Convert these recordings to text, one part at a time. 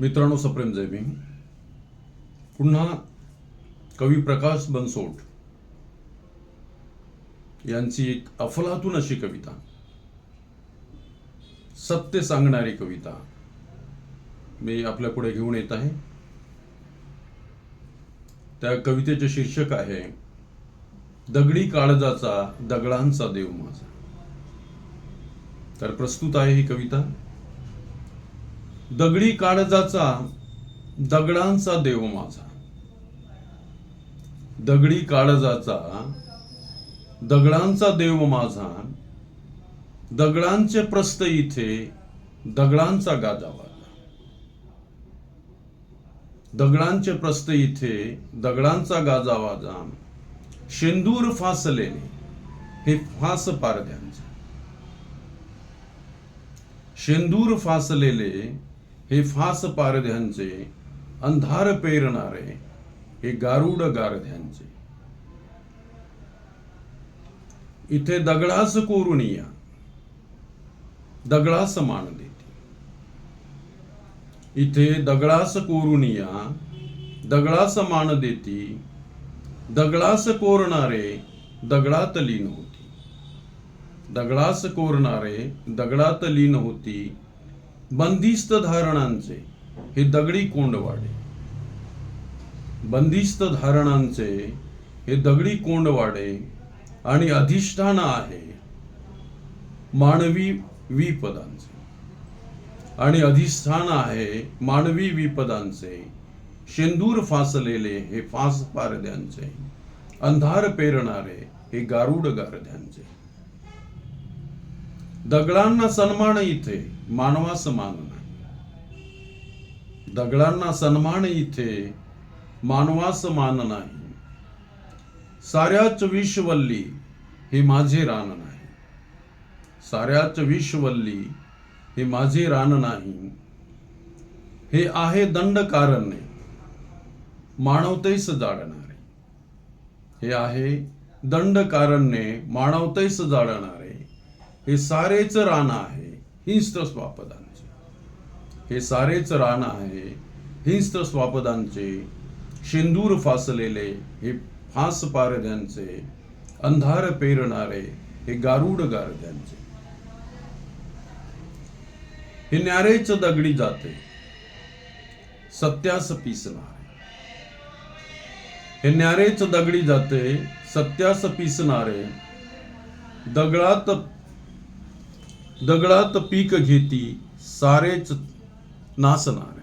मित्रांनो सप्रेम जय भीम. पुन्हा कवी प्रकाश बनसोट यांची एक अफलातून अशी कविता. सत्य सांगणारी कविता मी आपल्या पुढे घेऊन येत आहे. त्या कवितेचे शीर्षक आहे दगडी काळजाचा दगडांचा देव माझा. तर प्रस्तुत आहे ही कविता. दगडी काळजाचा दगडांचा देव माझा. दगडी काळजाचा दगडांचा देव माझा. दगडांचे प्रस्त इथे दगडांचा गाजा वाजला दगडांचे प्रस्त इथे दगडांचा गाजा वाजा शेंदूर फासलेले हे फास पारध्यांचे. शेंदूर फासलेले हे फास पारध्यांचे अंधार पेरणारे हे गारुड गारध्यांचे. इथे दगडास कोरुनिया दगडास मान देते. इथे दगडास कोरुनिया दगडास मान देती दगडास कोरणारे दगडात लीन होती. दगडास कोरणारे दगडात लीन होती बंदिस्त धारणांचे हे दगडी कोंडवाडे. बंदिस्त धारणांचे हे दगडी कोंडवाडे आणि अधिष्ठान आहे मानवी विपदांचे. आणि अधिष्ठान आहे मानवी विपदांचे शेंदूर फासलेले हे फास पारद्यांचे अंधार पेरणारे हे गारुड गारद्यांचे. दगडांना सन्मान इथे मानवास मान नाही दगडांना सन्मान इथे मानवास मान नाही साऱ्याच विश्वल्ली हे माझे रान नाही. साऱ्याच विश्वल्ली हे माझे रान नाही. हे आहे दंड कारणे मानवतेस जाडणारे. हे आहे दंड कारणे मानवतेस जाडणारे. हे सारेच रान आहे हिंस्त्र स्वापदांचे. हे सारेच रान आहे हिंस्त्र स्वापदांचे. शेंदूर फासलेले हे फास पारद्यांचे. अंधार पेरणारे हे गारुड गारद्यांचे. हे न्यारेच दगडी जाते सत्यास पिसणारे. हे न्यारेच दगडी जाते सत्यास पिसणारे. दगडात दगडात पीक घेती सारेच नासणारे.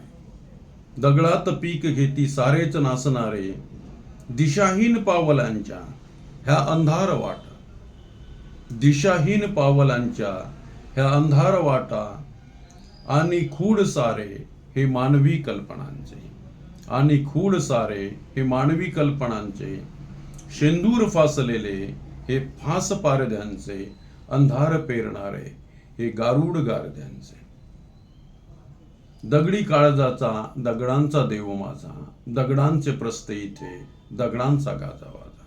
दगडात पीक घेती सारेच नासणारे. दिशाहीन पावलांच्या ह्या अंधार वाटा. दिशाहीन पावलांच्या ह्या अंधार वाटा आणि खूड सारे हे मानवी कल्पनांचे. आणि खूड सारे हे मानवी कल्पनांचे. शेंदूर फासलेले हे फास पारद्यांचे अंधार पेरणारे हे गारुड गारद्यांचे. दगडी काळजाचा दगडांचा देव माझा दगडांचे प्रस्थ इथे दगडांचा गाजा वाजा.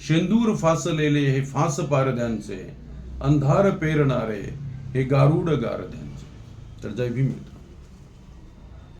शेंदूर फासलेले हे फास पारद्यांचे अंधार पेरणारे हे गारुड गारद्यांचे. तर जय भीम